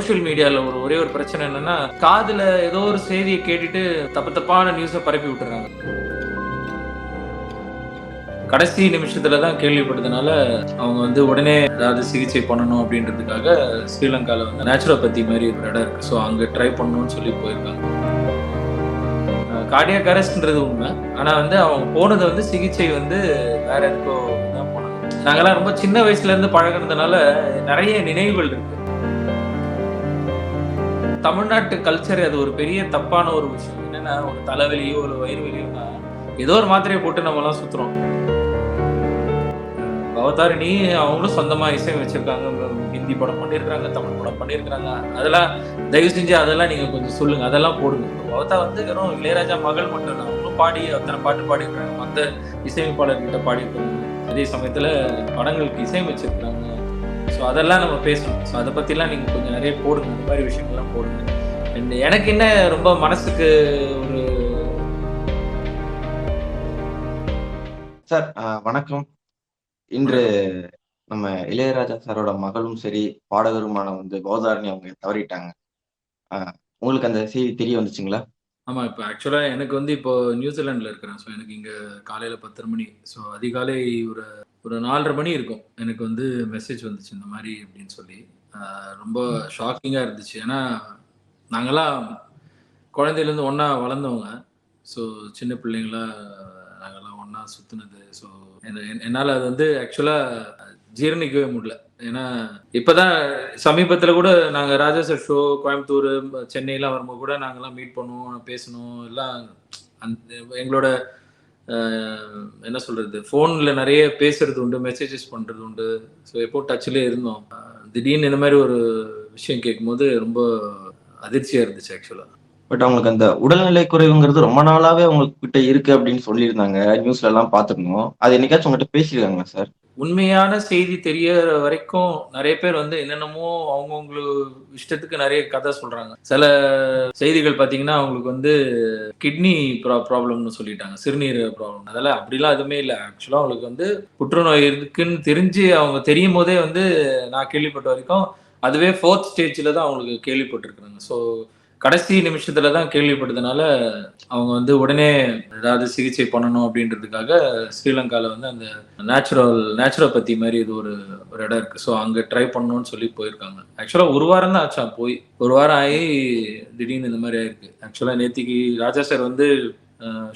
Social மீடியால ஒரு ஒரே ஒரு பிரச்சனை என்னன்னா காதுல ஏதோ ஒரு செய்தியை கேட்டுட்டு தப்பு தப்பான நியூஸை பரப்பி விட்டுறாங்க. கடைசி நிமிஷத்துல தான் கேள்விப்பட்டதுனால அவங்க வந்து உடனே ஏதாவது சிகிச்சை பண்ணணும் அப்படின்றதுக்காக ஸ்ரீலங்கால வந்து நேச்சுரோபதி மாதிரி ஒரு இடம் இருக்கு. ஸோ அங்க ட்ரை பண்ணணும்னு சொல்லி போயிருக்காங்க. கார்டியாக் அரெஸ்ட்ன்றது உண்மை. ஆனா வந்து அவங்க போனது வந்து சிகிச்சை வந்து வேற எதுக்கோ தான் போனாங்க. நாங்கெல்லாம் ரொம்ப சின்ன வயசுல இருந்து பழகுனதுனால நிறைய நினைவுகள் இருக்கு. தமிழ்நாட்டு கல்ச்சர் அது ஒரு பெரிய தப்பான ஒரு விஷயம். என்னன்னா ஒரு தலைவலியோ ஒரு வயிறு வலியோ ஏதோ ஒரு மாத்திரையை போட்டு நம்ம எல்லாம் சுத்துறோம் அவதாரிணி அவங்களும் சொந்தமா இசை வச்சிருக்காங்க. ஹிந்தி படம் பண்ணியிருக்காங்க தமிழ் படம் பண்ணியிருக்காங்க அதெல்லாம் தயவு செஞ்சு அதெல்லாம் நீங்க கொஞ்சம் சொல்லுங்க. அதெல்லாம் போடுங்க. அவதா வந்து வெறும் இளையராஜா மகள் மட்டும் இல்லை அவங்களும் பாடி அத்தனை பாட்டு பாடியிருக்காங்க மற்ற இசையமைப்பாளர்கிட்ட பாடியிருக்காங்க அதே சமயத்துல படங்களுக்கு இசையமைச்சிருக்காங்க ஸோ அதெல்லாம் நம்ம பேசணும். ஸோ அதை பற்றிலாம் நீங்கள் கொஞ்சம் நிறைய போடுங்க. இந்த மாதிரி விஷயங்கள்லாம் போடுங்க. And எனக்கு என்ன ரொம்ப மனசுக்கு ஒரு சார் வணக்கம். இன்று நம்ம இளையராஜா சாரோட மகளும் சரி பாடகருமான வந்து கோதாரணி அவங்க தவறிட்டாங்க. உங்களுக்கு அந்த செய்தி தெரிய வந்துச்சுங்களா? ஆமாம் இப்போ ஆக்சுவலாக எனக்கு வந்து இப்போ நியூசிலாண்டில் இருக்கிறேன். ஸோ எனக்கு இங்கே காலையில் பத்தரை மணி. ஸோ அதிகாலை ஒரு ஒரு நாலரை மணி இருக்கும். எனக்கு வந்து மெசேஜ் வந்துச்சு இந்த மாதிரி அப்படின்னு சொல்லி. ரொம்ப ஷாக்கிங்காக இருந்துச்சு. ஏன்னா நாங்கெல்லாம் குழந்தையிலேருந்து ஒன்றா வளர்ந்தவங்க. ஸோ சின்ன பிள்ளைங்களா நாங்கெல்லாம் ஒன்றா சுற்றுனது ஸோ என்னால் அது வந்து ஆக்சுவலாக ஜீரணிக்கவே முடியல. ஏன்னா இப்போதான் சமீபத்தில் கூட நாங்கள் ராஜா சார் ஷோ கோயம்புத்தூர் சென்னையெல்லாம் வரும்போது கூட நாங்கெல்லாம் மீட் பண்ணுவோம் பேசணும் எல்லாம் அந்த எங்களோட என்ன சொல்றது? ஃபோனில் நிறைய பேசுறது உண்டு மெசேஜஸ் பண்ணுறது உண்டு. ஸோ எப்போ டச்சிலே இருந்தோம். திடீர்னு இந்த மாதிரி ஒரு விஷயம் கேட்கும்போது ரொம்ப அதிர்ச்சியாக இருந்துச்சு ஆக்சுவலாக பட் அவங்களுக்கு அந்த உடல்நிலை குறைவுங்கிறது ரொம்ப நாளாவே அவங்களுக்கு கிட்ட இருக்கு அப்படின்னு சொல்லியிருந்தாங்க. நியூஸ்ல எல்லாம் பார்த்துருந்தோம். அது என்னைக்காச்சும் உங்ககிட்ட பேசியிருக்காங்களா சார் உண்மையான செய்தி தெரியற வரைக்கும் நிறைய பேர் வந்து என்னென்னமோ அவங்கவுங்களுக்கு இஷ்டத்துக்கு நிறைய கதை சொல்றாங்க. சில செய்திகள் பாத்தீங்கன்னா அவங்களுக்கு வந்து கிட்னி ப்ராப்ளம்னு சொல்லிட்டாங்க. சிறுநீர் ப்ராப்ளம் அதெல்லாம் அப்படிலாம் எதுவுமே இல்லை. ஆக்சுவலா அவங்களுக்கு வந்து புற்றுநோய் இருக்குன்னு தெரிஞ்சு அவங்க தெரியும் போதே வந்து நான் கேள்விப்பட்ட வரைக்கும் அதுவே ஃபோர்த் ஸ்டேஜில் தான் அவங்களுக்கு கேள்விப்பட்டிருக்கிறாங்க. ஸோ கடைசி நிமிஷத்துல தான் கேள்விப்பட்டதுனால அவங்க வந்து உடனே ஏதாவது சிகிச்சை பண்ணணும் அப்படின்றதுக்காக ஸ்ரீலங்கால வந்து அந்த நேச்சுரல் நேச்சுரோபதி மாதிரி இது ஒரு ஒரு இடம் இருக்கு. ஸோ அங்க ட்ரை பண்ணணும்னு சொல்லி போயிருக்காங்க. ஆக்சுவலா ஒரு வாரம் தான் ஆச்சா போய். ஒரு வாரம் ஆகி திடீர்னு இந்த மாதிரி ஆயிருக்கு. ஆக்சுவலா நேத்திக்கு ராஜா சார் வந்து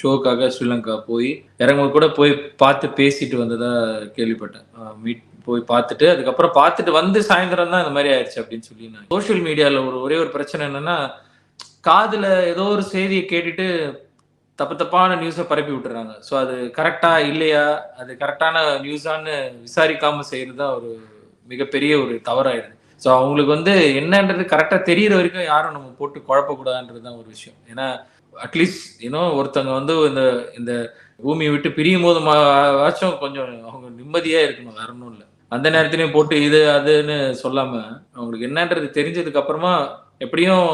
ஷோக்காக ஸ்ரீலங்கா போய் இறங்கும்போது கூட போய் பார்த்து பேசிட்டு வந்ததா கேள்விப்பட்டேன். மீட் போய் பார்த்துட்டு அதுக்கப்புறம் பார்த்துட்டு வந்து சாயந்தரம் தான் இந்த மாதிரி ஆயிடுச்சு அப்படின்னு சொல்லி நான் சோஷியல் மீடியால ஒரு ஒரே ஒரு பிரச்சனை என்னன்னா காதுல ஏதோ ஒரு செய்தியை கேட்டுட்டு தப்பு தப்பான நியூஸை பரப்பி விட்டுறாங்க. ஸோ அது கரெக்டா இல்லையா? அது கரெக்டான நியூஸான்னு விசாரிக்காம செய்யறது தான் ஒரு மிகப்பெரிய ஒரு தவறாயிடுது. ஸோ அவங்களுக்கு வந்து என்னன்றது கரெக்டாக தெரியிற வரைக்கும் யாரும் நம்ம போட்டு குழப்பக்கூடாதுன்றது தான் ஒரு விஷயம். ஏன்னா அட்லீஸ்ட் ஏன்னோ ஒருத்தவங்க வந்து இந்த இந்த பூமியை விட்டு பிரியும் போது ஆச்சும் கொஞ்சம் அவங்க நிம்மதியா இருக்கணும் வேற ஒன்றும் இல்லை. அந்த நேரத்திலையும் போட்டு இது அதுன்னு சொல்லாம அவங்களுக்கு என்னன்றது தெரிஞ்சதுக்கு அப்புறமா எப்படியும்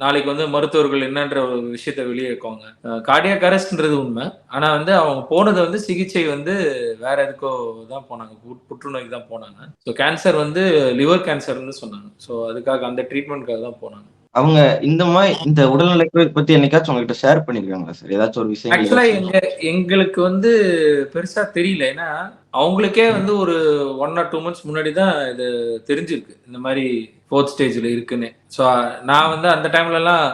நாளைக்கு வந்து மருத்துவர்கள் என்னன்ற ஒரு விஷயத்த வெளியே வைக்குவாங்க கார்டியாக் அரெஸ்ட்ன்றது உண்மை. ஆனா வந்து அவங்க போனது வந்து சிகிச்சை வந்து வேற எதுக்கோ தான் போனாங்க. புற்று- புற்றுநோய்க்கு தான் போனாங்க. ஸோ கேன்சர் வந்து லிவர் கேன்சர்னு சொன்னாங்க. ஸோ அதுக்காக அந்த ட்ரீட்மெண்ட்காக தான் போனாங்க. அவங்க இந்த மாதிரி இந்த உடல்நிலை பத்தி என்னைக்காச்சும் உங்ககிட்ட ஷேர் பண்ணிருக்காங்களா சார் ஏதாச்சும் ஒரு விஷயம் ஆக்சுவலா எங்க எங்களுக்கு வந்து பெருசா தெரியல. ஏன்னா அவங்களுக்கே வந்து ஒரு ஒன் ஆர் டூ மந்த்ஸ் முன்னாடி தான் இது தெரிஞ்சிருக்கு. இந்த மாதிரி ஃபோர்த் ஸ்டேஜில் இருக்குன்னு. ஸோ நான் வந்து அந்த டைம்லலாம்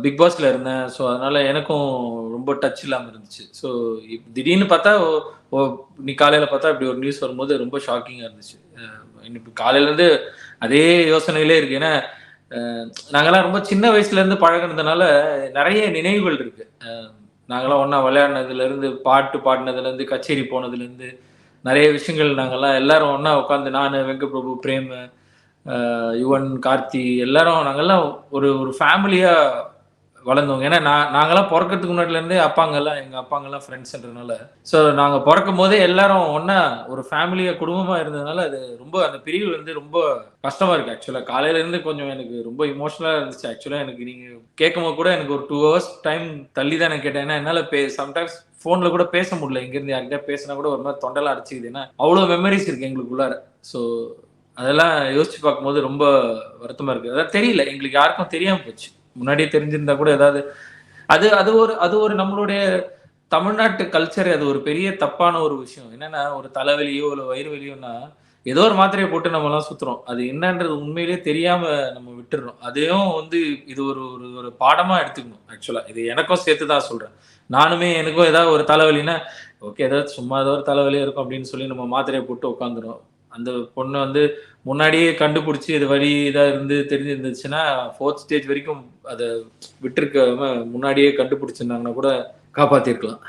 பிக் பாஸில் இருந்தேன். ஸோ அதனால எனக்கும் ரொம்ப டச் இல்லாமல் இருந்துச்சு. ஸோ திடீர்னு பார்த்தா ஓ- ஓ நீ காலையில் பார்த்தா இப்படி ஒரு நியூஸ் வரும்போது ரொம்ப ஷாக்கிங்காக இருந்துச்சு. அஹ் இன்னைக்கு அதே யோசனையிலே இருக்கு. ஏன்னா நாங்கள்லாம் ரொம்ப சின்ன வயசுலேருந்து பழகினதுனால நிறைய நினைவுகள் இருக்கு. நாங்களாம் ஒன்றா விளையாடினதுலேருந்து பாட்டு பாடினதுலேருந்து கச்சேரி போனதுலேருந்து நிறைய விஷயங்கள் நாங்கள்லாம் எல்லாரும் ஒன்றா உட்காந்து நான் வெங்கப்பிரபு பிரபு யுவன் கார்த்தி எல்லாரும் நாங்கள்லாம் ஒரு ஒரு ஃபேமிலியா வளர்ந்தவங்க. ஏன்னா நான் நாங்கெல்லாம் பிறக்கிறதுக்கு முன்னாடிலேருந்தே அப்பாங்கெல்லாம் எங்கள் அப்பாங்கெல்லாம் ஃப்ரெண்ட்ஸ்ன்றதுனால ஸோ நாங்கள் பிறக்கும் போதே எல்லாரும் ஒன்றா ஒரு ஃபேமிலியாக குடும்பமாக இருந்ததுனால அது ரொம்ப அந்த பிரிவு வந்து ரொம்ப கஷ்டமாக இருக்குது ஆக்சுவலாக காலையிலேருந்து கொஞ்சம் எனக்கு ரொம்ப இமோஷனலாக இருந்துச்சு. ஆக்சுவலாக எனக்கு நீங்க கேட்கும்போது கூட எனக்கு ஒரு டூ ஹவர்ஸ் டைம் தள்ளி தான் நான் கேட்டேன். ஏன்னா என்னால் பே சம்டைம்ஸ் ஃபோனில் கூட பேச முடியல. இங்கேருந்து யார்கிட்ட பேசினா கூட ஒரு மாதிரி தொண்டெல்லாம் அடிச்சுக்குது. ஏன்னா அவ்வளோ மெமரிஸ் இருக்குது எங்களுக்குள்ளார. ஸோ அதெல்லாம் யோசிச்சு பார்க்கும்போது ரொம்ப வருத்தமா இருக்கு. அதான் தெரியல எங்களுக்கு யாருக்கும் தெரியாம போச்சு. முன்னாடியே தெரிஞ்சிருந்தா கூட ஏதாவது அது அது ஒரு அது ஒரு நம்மளுடைய தமிழ்நாட்டு கல்ச்சர் அது ஒரு பெரிய தப்பான ஒரு விஷயம். என்னன்னா ஒரு தலைவலியோ இல்லை வயிறு வலியோன்னா ஏதோ ஒரு மாத்திரையை போட்டு நம்ம எல்லாம் சுத்துறோம். அது என்னன்றது உண்மையிலேயே தெரியாம நம்ம விட்டுறோம். அதையும் வந்து இது ஒரு ஒரு ஒரு பாடமா எடுத்துக்கணும் ஆக்சுவலா இது எனக்கும் சேர்த்து தான் சொல்றேன். நானுமே எனக்கும் ஏதாவது ஒரு தலைவலின்னா ஓகே ஏதாவது சும்மா ஏதோ ஒரு தலைவலியா இருக்கும் அப்படின்னு சொல்லி நம்ம மாத்திரையை போட்டு உட்காந்துரும். அந்த பொண்ணை வந்து முன்னாடியே கண்டுபிடிச்சி இது வழி இதாக இருந்து தெரிஞ்சிருந்துச்சுன்னா ஃபோர்த் ஸ்டேஜ் வரைக்கும் அதை விட்டுருக்காம முன்னாடியே கண்டுபிடிச்சிருந்தாங்கன்னா கூட காப்பாத்திருக்கலாம்.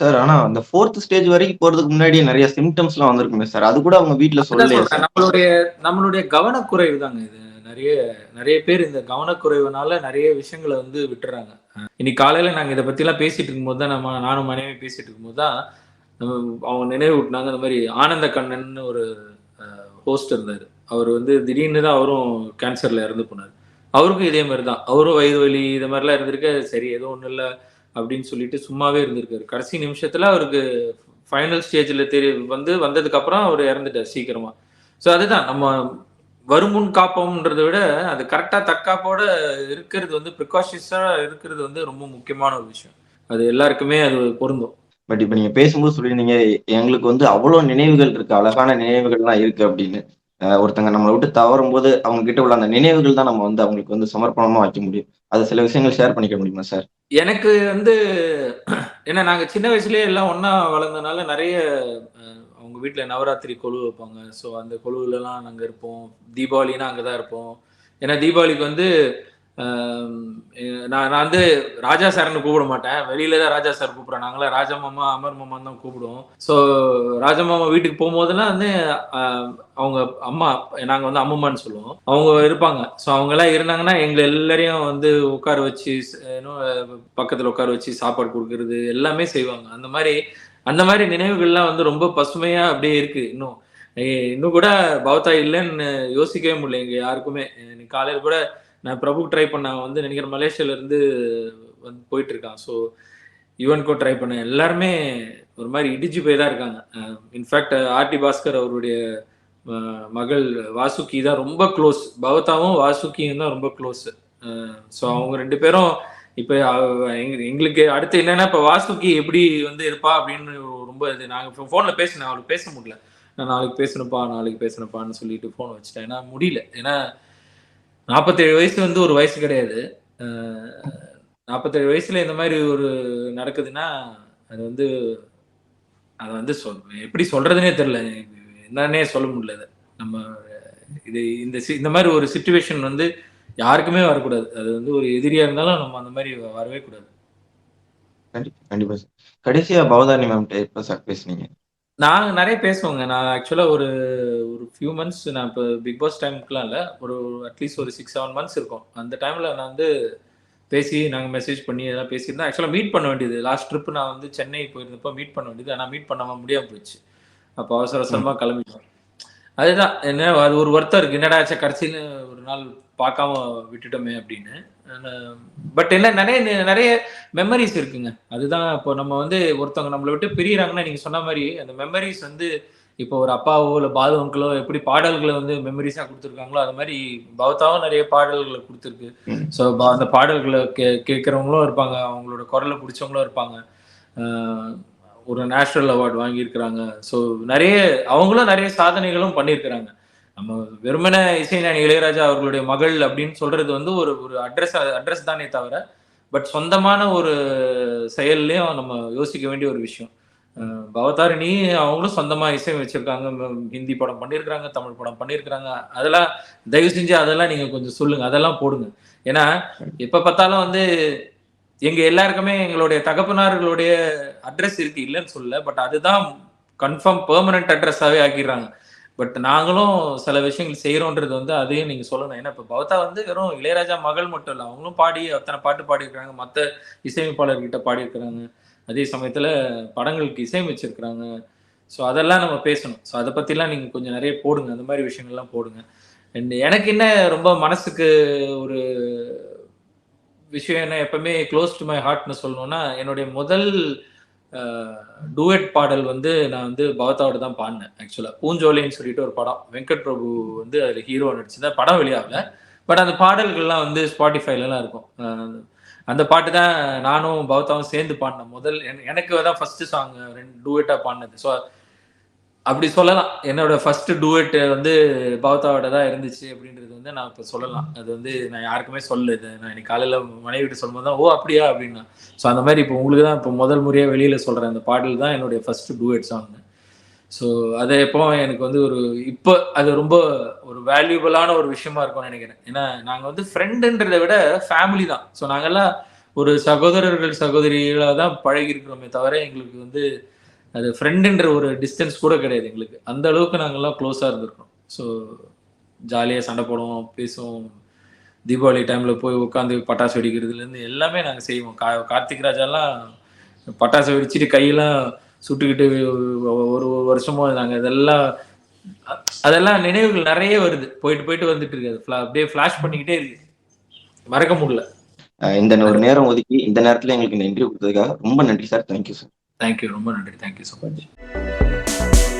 சார் ஆனா அந்த ஃபோர்த் ஸ்டேஜ் வரைக்கும் போறதுக்கு முன்னாடி நிறைய சிம்டம்ஸ் எல்லாம் வந்திருக்குமே சார் அது கூட அவங்க சொல்றேன். சார் நம்மளுடைய நம்மளுடைய கவனக்குறைவு தாங்க இது. நிறைய நிறைய பேர் இந்த கவனக்குறைவுனால நிறைய விஷயங்களை வந்து விட்டுறாங்க. இன்னைக்கு காலையில நாங்க இதை பத்தி எல்லாம் பேசிட்டு இருக்கும்போது தான் நம்ம நானும் மனைவி பேசிட்டு இருக்கும்போது தான் அவங்க நினைவு அந்த மாதிரி ஆனந்த கண்ணன் ஒரு ஹோஸ்ட் இருந்தார். அவர் வந்து திடீர்னு தான் அவரும் கேன்சரில் இறந்து போனார். அவருக்கும் இதே மாதிரி தான். அவரும் வயிறு வலி இது மாதிரிலாம் இருந்திருக்கு. சரி எதுவும் ஒன்றும் இல்லை அப்படின்னு சொல்லிட்டு சும்மாவே இருந்திருக்காரு. கடைசி நிமிஷத்தில் அவருக்கு ஃபைனல் ஸ்டேஜில் தெரிய வந்து வந்ததுக்கப்புறம் அவர் இறந்துட்டார் சீக்கிரமாக ஸோ அதுதான். நம்ம வருமுன் காப்போம்ன்றதை விட அது கரெக்டாக தற்காப்போட இருக்கிறது வந்து ப்ரிகாஷன்ஸாக இருக்கிறது வந்து ரொம்ப முக்கியமான ஒரு விஷயம். அது எல்லாருக்குமே அது பொருந்தும். பட் இப்ப நீங்க பேசும்போது சொல்லியிருந்தீங்க எங்களுக்கு வந்து அவ்வளவு நினைவுகள் இருக்கு அழகான நினைவுகள்லாம் இருக்கு அப்படின்னு. ஒருத்தங்க நம்மளை விட்டு தவறும் போது அவங்க கிட்ட உள்ள அந்த நினைவுகள் தான் நம்ம வந்து அவங்களுக்கு வந்து சமர்ப்பணமா வைக்க முடியும். அது சில விஷயங்கள் ஷேர் பண்ணிக்க முடியுமா சார் எனக்கு வந்து ஏன்னா நாங்க சின்ன வயசுலயே எல்லாம் ஒன்னா வளர்ந்தனால நிறைய அவங்க வீட்டுல நவராத்திரி கொழு வைப்பாங்க. ஸோ அந்த கொழுவுலலாம் நாங்க இருப்போம். தீபாவளினா அங்கதான் இருப்போம். ஏன்னா தீபாவளிக்கு வந்து நான் நான் வந்து ராஜா சார்னு கூப்பிட மாட்டேன். வெளியில தான் ராஜா சார் கூப்பிடுறேன் நாங்களாம் ராஜா மாமா அமர் மாமா தான் கூப்பிடுவோம். ஸோ ராஜா மாமா வீட்டுக்கு போகும்போதெல்லாம் வந்து அவங்க அம்மா நாங்கள் வந்து அம்மம்மான்னு சொல்லுவோம். அவங்க இருப்பாங்க. ஸோ அவங்க எல்லாம் இருந்தாங்கன்னா எங்களை எல்லாரையும் வந்து உட்கார வச்சு இன்னும் பக்கத்தில் உட்கார வச்சு சாப்பாடு கொடுக்கறது எல்லாமே செய்வாங்க. அந்த மாதிரி அந்த மாதிரி நினைவுகள்லாம் வந்து ரொம்ப பசுமையா அப்படியே இருக்கு இன்னும். இன்னும் கூட பவத்தா இல்லைன்னு யோசிக்கவே முடியல எங்க யாருக்குமே. காலையில் கூட நான் பிரபுக்கு ட்ரை பண்ண வந்து நினைக்கிறேன் மலேசியால இருந்து வந்து போயிட்டு இருக்கான் ஸோ யுவன்கோ ட்ரை பண்ண எல்லாருமே ஒரு மாதிரி இடிஞ்சு போய் தான் இருக்காங்க. இன்ஃபேக்ட் ஆர்டி பாஸ்கர் அவருடைய மகள் வாசுகி தான் ரொம்ப க்ளோஸ் பவதாவும் வாசுகியும் தான் ரொம்ப க்ளோஸ் ஸோ அவங்க ரெண்டு பேரும் இப்போ எங்களுக்கு அடுத்து என்னன்னா இப்போ வாசுகி எப்படி வந்து இருப்பா அப்படின்னு ரொம்ப இது நாங்கள் ஃபோனில் பேசினேன். அவளுக்கு பேச முடியல. நான் நாளைக்கு பேசணுப்பா நாளைக்கு பேசணுப்பான்னு சொல்லிட்டு ஃபோன் வச்சுட்டேன். ஏன்னா முடியல. ஏன்னா நாற்பத்தேழு வயசு வந்து ஒரு வயசு கிடையாது. நாற்பத்தேழு வயசுல இந்த மாதிரி ஒரு நடக்குதுன்னா அது வந்து அதை வந்து சொல் எப்படி சொல்றதுனே தெரியல. என்னன்னே சொல்ல முடியல அதை. நம்ம இது இந்த சி- இந்த மாதிரி ஒரு சுச்சுவேஷன் வந்து யாருக்குமே வரக்கூடாது. அது வந்து ஒரு எதிரியா இருந்தாலும் நம்ம அந்த மாதிரி வரவே கூடாது. கண்டிப்பா கண்டிப்பா சார். கடைசியா பவதானி மேம் இப்ப சார் பேசுனீங்க. நான் நிறைய பேசுவேங்க. நான் ஆக்சுவலாக ஒரு ஒரு ஃபியூ மந்த்ஸ் நான் இப்போ பிக் பாஸ் டைமுக்குலாம் இல்லை. ஒரு அட்லீஸ்ட் ஒரு சிக்ஸ் செவன் மந்த்ஸ் இருக்கும். அந்த டைமில் நான் வந்து பேசி நாங்கள் மெசேஜ் பண்ணி எல்லாம் பேசியிருந்தோம் ஆக்சுவலாக மீட் பண்ண வேண்டியது. லாஸ்ட் ட்ரிப் நான் வந்து சென்னை போயிருந்தப்போ மீட் பண்ண வேண்டியது. ஆனால் மீட் பண்ணாமல் முடியாமல் போயிடுச்சு அப்போ அவசர அவசரமாக கிளம்பிட்டோம். அதுதான். என்ன அது ஒரு வருத்தம் இருக்கு. என்னடா ஆச்சு? கடைசின்னு ஒரு நாள் பார்க்காம விட்டுட்டோமே அப்படின்னு. பட் என்ன நிறைய நிறைய மெமரிஸ் இருக்குங்க. அதுதான் இப்போ நம்ம வந்து ஒருத்தவங்க நம்மளை விட்டு பிரியறாங்கன்னா நீங்க சொன்ன மாதிரி அந்த மெமரிஸ் வந்து இப்போ ஒரு அப்பாவோ இல்லை பாது அங்கிளோ எப்படி பாடல்களை வந்து மெமரிஸாக கொடுத்துருக்காங்களோ அது மாதிரி பௌத்தாவும் நிறைய பாடல்களை கொடுத்துருக்கு. ஸோ அந்த பாடல்களை கே கேட்குறவங்களும் இருப்பாங்க. அவங்களோட குரலை பிடிச்சவங்களும் இருப்பாங்க. ஒரு நேஷனல் அவார்டு வாங்கியிருக்கிறாங்க. ஸோ நிறைய அவங்களும் நிறைய சாதனைகளும் பண்ணியிருக்கிறாங்க. நம்ம வெறுமன இசைஞானி இளையராஜா அவர்களுடைய மகள் அப்படின்னு சொல்றது வந்து ஒரு ஒரு அட்ரஸ் அட்ரஸ் தானே தவிர பட் சொந்தமான ஒரு செயல்லையும் நம்ம யோசிக்க வேண்டிய ஒரு விஷயம். பவதாரிணி அவங்களும் சொந்தமாக இசை வச்சிருக்காங்க. ஹிந்தி படம் பண்ணியிருக்கிறாங்க தமிழ் படம் பண்ணியிருக்கிறாங்க. அதெல்லாம் தயவு செஞ்சு அதெல்லாம் நீங்கள் கொஞ்சம் சொல்லுங்க. அதெல்லாம் போடுங்க. ஏன்னா எப்போ பார்த்தாலும் வந்து எங்க எல்லாருக்குமே எங்களுடைய தகப்பனார்களுடைய அட்ரஸ் இருக்கு இல்லைன்னு சொல்லல பட் அதுதான் கன்ஃபார்ம் பெர்மனன்ட் அட்ரஸாவே ஆக்கிடுறாங்க. பட் நாங்களும் சில விஷயங்கள் செய்யறோன்றது வந்து அதையும் நீங்க சொல்லணும். ஏன்னா இப்போ பவதா வந்து வெறும் இளையராஜா மகள் மட்டும் இல்லை அவங்களும் பாடி அத்தனை பாட்டு பாடியிருக்கிறாங்க. மற்ற இசையமைப்பாளர்கிட்ட பாடியிருக்கிறாங்க. அதே சமயத்துல படங்களுக்கு இசையமைச்சிருக்கிறாங்க. ஸோ அதெல்லாம் நம்ம பேசணும். ஸோ அதை பத்திலாம் நீங்க கொஞ்சம் நிறைய போடுங்க. அந்த மாதிரி விஷயங்கள்லாம் போடுங்க. அண்ட் எனக்கு என்ன ரொம்ப மனசுக்கு ஒரு விஷயம் என்ன? எப்பவுமே க்ளோஸ் டு மை ஹார்ட்னு சொல்லணும்னா என்னுடைய முதல் டூவெட் பாடல் வந்து நான் வந்து பவத்தாவோட தான் பாடினேன் ஆக்சுவலாக பூஞ்சோலைன்னு சொல்லிட்டு ஒரு படம். வெங்கட் பிரபு வந்து அதில் ஹீரோ நடிச்சிருந்தா படம் வெளியாகல. பட் அந்த பாடல்கள்லாம் வந்து ஸ்பாட்டிஃபைலலாம் இருக்கும். அந்த பாட்டு தான் நானும் பவத்தாவும் சேர்ந்து பாடினேன். முதல் என- எனக்கு தான் ஃபர்ஸ்ட் சாங் ரெண்டு டூவெட்டாக பாடினது. ஸோ அப்படி சொல்லலாம். என்னோட ஃபர்ஸ்ட் டூவெட் வந்து பவதாவோட தான் இருந்துச்சு அப்படின்றது வந்து நான் இப்போ சொல்லலாம். அது வந்து நான் யாருக்குமே சொல்லல இது. நான் இன்னைக்கு காலையில் மனைவி சொல்லும்போது தான் ஓ அப்படியா? அப்படின்னா. ஸோ அந்த மாதிரி இப்போ உங்களுக்கு தான் இப்போ முதல் முறையாக வெளியில் சொல்கிறேன் அந்த பாடல் தான் என்னுடைய ஃபர்ஸ்ட் டூவெட் சாங் ஸோ அதை எப்போ எனக்கு வந்து ஒரு இப்போ அது ரொம்ப ஒரு வேல்யூபிளான ஒரு விஷயமா இருக்கும்னு நினைக்கிறேன். ஏன்னா நாங்கள் வந்து ஃப்ரெண்டுன்றதை விட ஃபேமிலி தான். ஸோ நாங்கெல்லாம் ஒரு சகோதரர்கள் சகோதரிகளாக தான் பழகி இருக்கிறோமே தவிர எங்களுக்கு வந்து அது ஃப்ரெண்டுன்ற ஒரு டிஸ்டன்ஸ் கூட கிடையாது எங்களுக்கு. அந்த அளவுக்கு நாங்கள்லாம் க்ளோஸாக இருந்திருக்கோம். ஸோ ஜாலியாக சண்டை போடுவோம் பேசுவோம். தீபாவளி டைமில் போய் உட்காந்து பட்டாசு வெடிக்கிறதுலேருந்து எல்லாமே நாங்கள் செய்வோம். கா கார்த்திக் ராஜாலாம் பட்டாசு வெடிச்சிட்டு கையெல்லாம் சுட்டுக்கிட்டு ஒரு ஒரு வருஷமோ நாங்கள் இதெல்லாம் அதெல்லாம் நினைவுகள் நிறைய வருது. போயிட்டு போயிட்டு வந்துட்டு இருக்கு. அது அப்படியே ஃப்ளாஷ் பண்ணிக்கிட்டே இருக்கு. மறக்க முடியல. இந்த ஒரு நேரம் ஒதுக்கி இந்த நேரத்துல எங்களுக்கு நன்றி கொடுத்ததுக்காக ரொம்ப நன்றி சார். தேங்க்யூ சார் தேங்க்யூ ரொம்ப நன்றி. Thank you so much